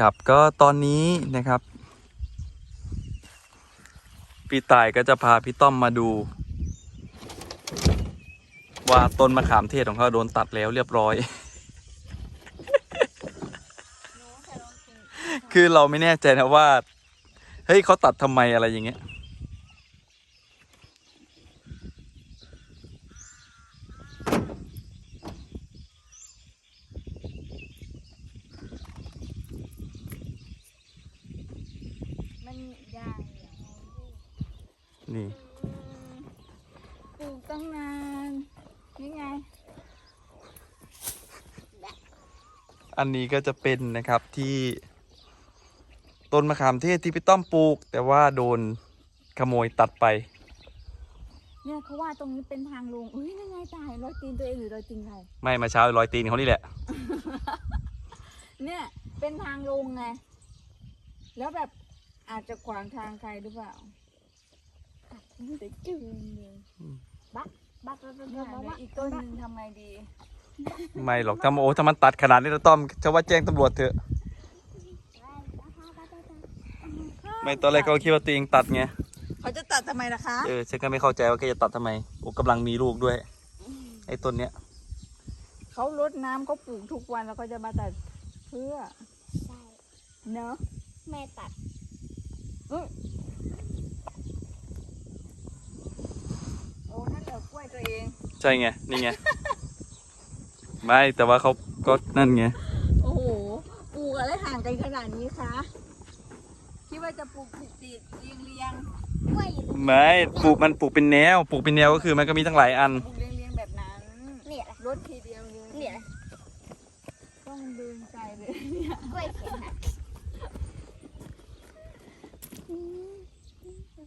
ครับก็ตอนนี้นะครับ พี่ตายก็จะพาพี่ต้อมมาดู ว่าต้นมะขามเทศของเขาโดนตัดแล้วเรียบร้อย คือเราไม่แน่ใจนะว่า เฮ้ยเขาตัดทำไมอะไรอย่างเงี้ย มันใหญ่อะ นี่ปลูกตั้งนานนี่ไง อันนี้ก็จะเป็นนะครับที่ ต้นมะขามเทศที่พี่ต้อมปลูก แต่ว่าโดนขโมยตัดไป เนี่ยเขาว่าตรงนี้เป็นทางลงอุ้ยยังไงตายรอยตีนตัวเองหรือรอยตีนใครไม่มาเช้ารอยตีนเขานี่แหละ เนี่ยเป็นทางลงไง แล้วแบบอาจจะขวางทางใครหรือเปล่า แต่จืดเลยอืมบักบักแล้วเป็นแบบอีกต้นหนึ่งทำไงดี ไม่หรอกถ้าโอ้ถ้ามันตัดขนาดนี้เราต้อมจะว่าแจ้งตำรวจเถอะ ไม่ตอนแรกเขาคิดว่าตัวเองตัดไงเขาจะตัดทำไมล่ะคะ เออฉันก็ไม่เข้าใจว่าแกจะตัดทำไมโอ้กำลังมีลูกด้วย ไอ้ต้นเนี้ยเขารดน้ำเขาปลูกทุกวันแล้วเขาจะมาตัดเพื่อใช่เนอะแม่ตัด โอ้นั่นเหรอกล้วยตัวเอง ใช่ไง นี่ไง ไม่ แต่ว่าเขาก็นั่นไง โอ้โห ปลูกอะไรห่างกันขนาดนี้คะ คิดว่าจะปลูกติดติดเรียงเรียงกล้วยอยู่ตรงนี้ไม่ ปลูกมันปลูกเป็นแนว ปลูกเป็นแนวก็คือมันก็มีทั้งหลายอัน ปลูกเรียงเรียงแบบนั้น เนี่ยรถทีเดียวเลยเนี่ยต้องเดินไกลเลยเนี่ยกล้วยเขียนหัก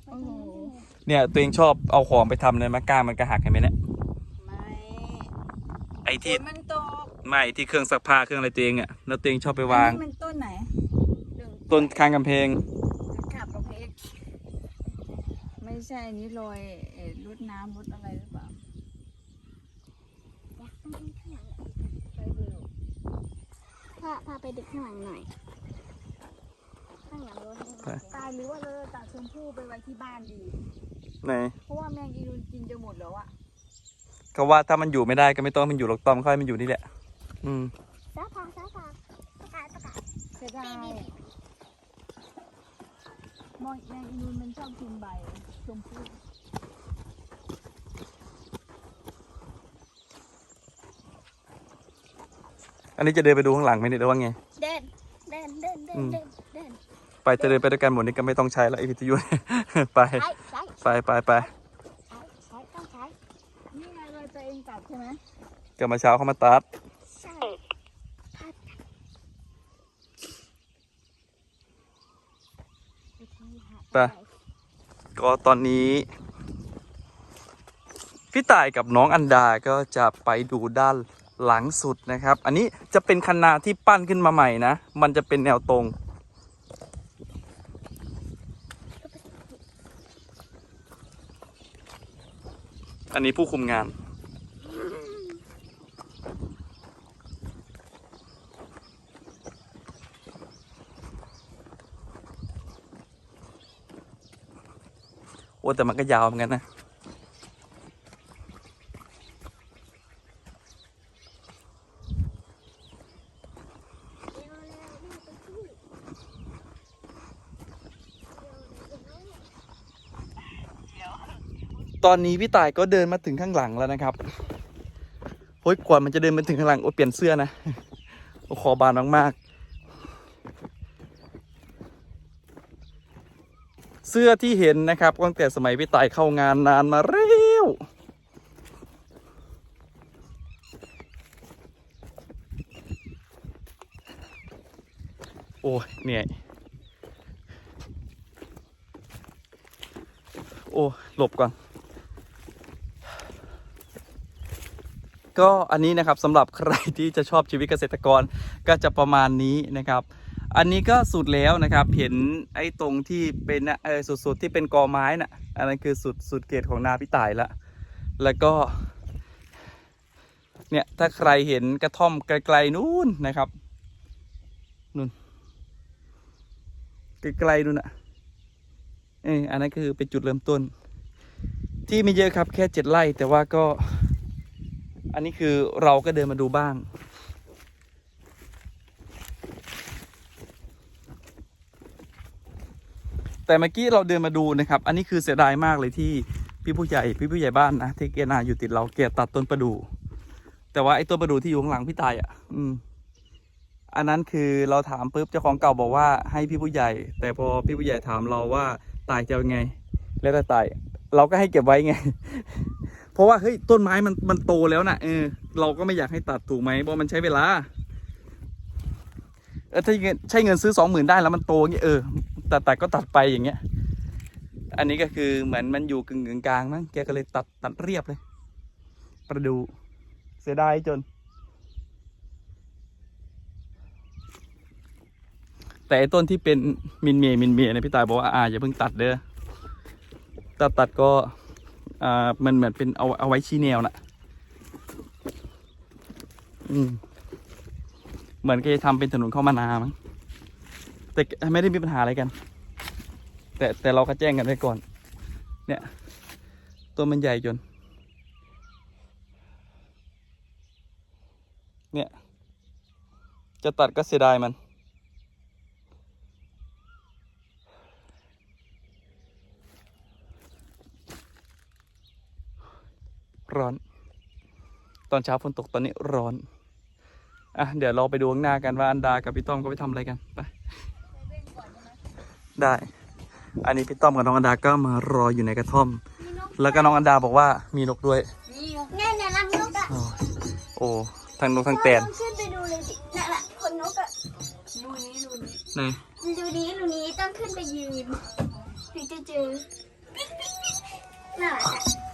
โอ้โห เนี่ยตัวเองชอบเอาของไปทำเลยมะกล้ามันกระหักเห็นไหมเนี่ยไม่ไอ้ฝที่นมันตกไม่ที่เครื่องซักผ้าเครื่องอะไรตัวเองอะแล้วตัวเองชอบไปวาง อันนี้มันต้นไหนเรื่องต้นข้างกำแพง ขับกระเพกไม่ใช่อันนี้โรยเอ่อรดน้ำรดอะไรหรือเปล่าอยากไปดูข้างหลังไปดูพ่อพาไปดูข้างหลังหน่อย ข้างหลังรถไป ตายหรือว่าเราจะตัดชมพู่ไปไว้ที่บ้านดี ไหนเพราะว่าแมงอีนูนกินจะหมดแล้วอะเขาว่าถ้ามันอยู่ไม่ได้ก็ไม่ต้องให้มันอยู่หรอกต้อมค่อยมันอยู่นี่แหละ อืมซ้าพาซ้าพาประกาศประกาศเสียดายนี่นี่มองแมงอีนูนมันชอบกินใบชมพู่อันนี้จะเดินไปดูข้างหลังไหมเนี่ยหรือว่าไง เดินเดินเดินเดิอืนมเดินเดินไปจะเดินไปด้วยกันหมดนี่ก็ไม่ต้องใช้แล้วไอวิทยุ ไปซ้ายซ้าย ไปไปไปซ้ายซ้ายต้องซ้ายนี่ไงเราตัวเองตัดใช่ไหมก็มาเช้าเขามาตัดใช่พัดไปที่หาดไปก็ตอนนี้ พี่ต่ายกับน้องอันดาก็จะไปดูด้านหลังสุดนะครับ อันนี้จะเป็นคันนาที่ปั้นขึ้นมาใหม่นะ มันจะเป็นแนวตรง อันนี้ผู้คุมงาน โอ้แต่มันก็ยาวเหมือนกันนะ เร็วเร็วแม่ไปที่เร็วเร็ว ตอนนี้พี่ต่ายก็เดินมาถึงข้างหลังแล้วนะครับโอ้ยกว่ามันจะเดินมาถึงข้างหลังโอ้เปลี่ยนเสื้อนะโอ้คอบานมากๆ เสื้อที่เห็นนะครับตั้งแต่สมัยพี่ต่ายเข้างานนานมาเร็วโอ้เหนื่อยโอ้หลบก่อน ก็อันนี้นะครับสำหรับใครที่จะชอบชีวิตเกษตรกรก็จะประมาณนี้นะครับ อันนี้ก็สุดแล้วนะครับเห็นไอ้ตรงที่เป็นเออสุดๆที่เป็นกอไม้น่ะอันนั้นคือสุดสุดเกตของนาพี่ต่ายละแล้วก็เนี่ยถ้าใครเห็นกระท่อมไกลๆนู้นนะครับนู่นไกลๆนู่นน่ะเอออันนั้นคือเป็นจุดเริ่มต้น ที่ไม่เยอะครับแค่เจ็ดไร่แต่ว่าก็ อันนี้คือเราก็เดินมาดูบ้าง แต่เมื่อกี้เราเดินมาดูนะครับ อันนี้คือเสียดายมากเลยที่พี่ผู้ใหญ่พี่ผู้ใหญ่บ้านนะที่เกนาอยู่ติดเราเกียตัดต้นประดู่แต่ว่าไอ้ต้นประดู่ที่อยู่ข้างหลังพี่ตายอะ อืม อันนั้นคือเราถามปุ๊บเจ้าของเก่าบอกว่าให้พี่ผู้ใหญ่ แต่พอพี่ผู้ใหญ่ถามเราว่าตายจะเอาไง แล้วแต่ตาย เราก็ให้เก็บไว้ไง เพราะว่าเฮ้ยต้นไม้มันมันโตแล้วนะเออเราก็ไม่อยากให้ตัดถูกไหมเพราะมันใช้เวลาเออถ้าเงินใช้เงินซื้อสองหมื่นได้แล้วมันโตอย่างเงี้ยเออตัดตัดก็ตัดไปอย่างเงี้ย อันนี้ก็คือเหมือนมันอยู่กึ่งกึ่งกลางมั้งแกก็เลยตัดตัดเรียบเลย ประดูเสียดายจน แต่ต้นที่เป็นมินเมย์มินเมย์เนี่ยพี่ตายบอกว่าอ่าอย่าเพิ่งตัดเด้อตัดตัดก็ อ่ามันเหมือนเป็นเอาเอาไว้ชี้แนวน่ะอืมเหมือนแกจะทำเป็นถนนเข้ามานามั้งแต่ไม่ได้มีปัญหาอะไรกัน แต่แต่เราก็แจ้งกันไว้ก่อน เนี่ยต้นมันใหญ่จน เนี่ย จะตัดก็เสียดายมัน ร้อน ตอนเช้าฝนตกตอนนี้ร้อน อะ เดี๋ยวเราไปดูข้างหน้ากันว่าอันดากับพี่ต้อมก็ไปทำอะไรกัน ไป ได้ อันนี้พี่ต้อมกับน้องอันดาก็มารออยู่ในกระท่อมมีนกแล้วก็น้องอันดาบอกว่ามีนกด้วยนี่เนี่ยเนี่ยรังนกอะโอ้โอ้ทั้งนกทั้งแตนลองขึ้นไปดูเลยสินั่นแหละคนนกอะดูนี้ดูนี้ไหนดูนี้ดูนี้ต้องขึ้นไปยืนถึงจะเจอน่ารักอะ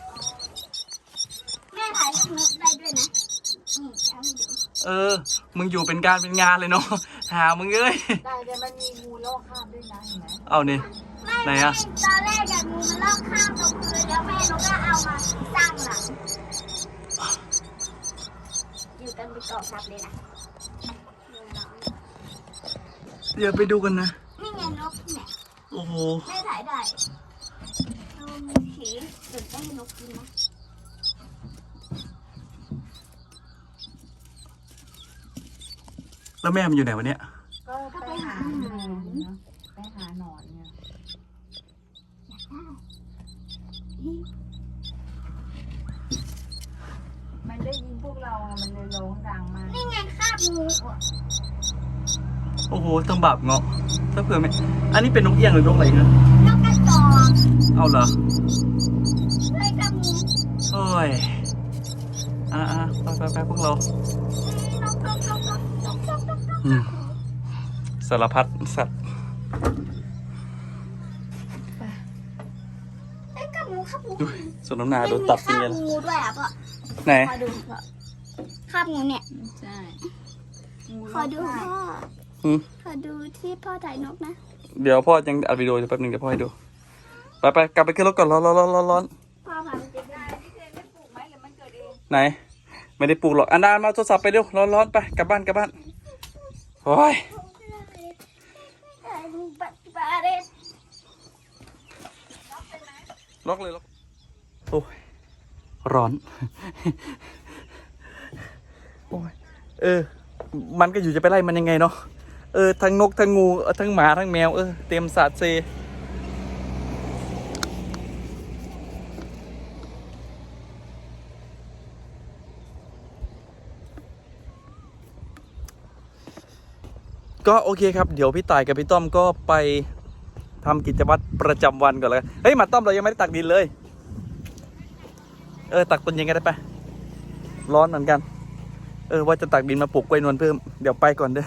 เออ มึงอยู่เป็นการเป็นงานเลยเนาะ หา มึงเอ้ย ได้แต่มันมีงูลอกคราบด้วยนะเห็นไหมเอานี่ไม่ไหนไม่อะ ตอนแรกอะงูมันลอกข้ามตรงพื้นแล้วแม่นกก็เอามาสร้างหลังอยู่กันเป็นกอบทับเลยนะเดี๋ยวไปดูกันนะ นี่ไงนกเนี่ยโอ้โหไม่ถ่ายได้เอามือถือเดี๋ยวได้นกกินนะ แล้วแม่มันอยู่ไหนวะเนี่ยก็ไปหาหนอนเนาะไปหาหนอนเนี่ยมันได้ยินพวกเราอะมันเลยร้องดังมากนี่ไงคาบงูอะโอ้โหตั้งบาปเงาะถ้าเผื่อไม่อันนี้เป็นนกเอี้ยงหรือนกอะไรเงี้ยนกกระจอกเอาเหรอเลยคาบงูโอ้ยอ่าอ่าไปไปไปพวกเรา สารพัดสัตว์ไอ้ยคาบงูคาบงูดูสวนน้ำนาโดนตัดมัเงี้มียคาบงูด้วยอะพ่อไหน ขอดูพ่อคาบงูเนี่ย ใช่งูขอดูลกคราบพ่ออืม ขอดูที่พ่อถ่ายนกนะ เดี๋ยวพ่อยังอัดวิดีโออยู่แป๊บนึงเดี๋ยวพ่อให้ดู ไปไปกลับไปขึ้นรถก่อนร้อนร้อนร้อนร้อนร้อนพ่อพาไปเก็บได้ที่เคยไม่ปลูกไหมหรือมันเกิดเองไหน ไม่ได้ปลูกหรอกอันดามาโทรศัพท์ไปเร็วร้อนร้อนไปกลับบ้านกลับบ้านโอ้ยถ่ายรูปบัตรบาเรสล็อกเลยล็อกโอ้ย ร้อน โอ้ย เออ มันก็อยู่จะไปไล่มันยังไงเนาะ เออ ทั้งนก ทั้งงูเออทั้งหมา ทั้งแมว เออ เต็มสาดเซ ก็โอเคครับ เดี๋ยวพี่ต่ายกับพี่ต้อมก็ไปทำกิจวัตรประจำวันก่อนแล้วกันเฮ้ยมาต้อมเรายังไม่ได้ตักดินเลย เออตักต้นยังไงได้ปะร้อนเหมือนกัน เออว่าจะตักดินมาปลูกกล้วยนวลเพิ่ม เดี๋ยวไปก่อนเด้อ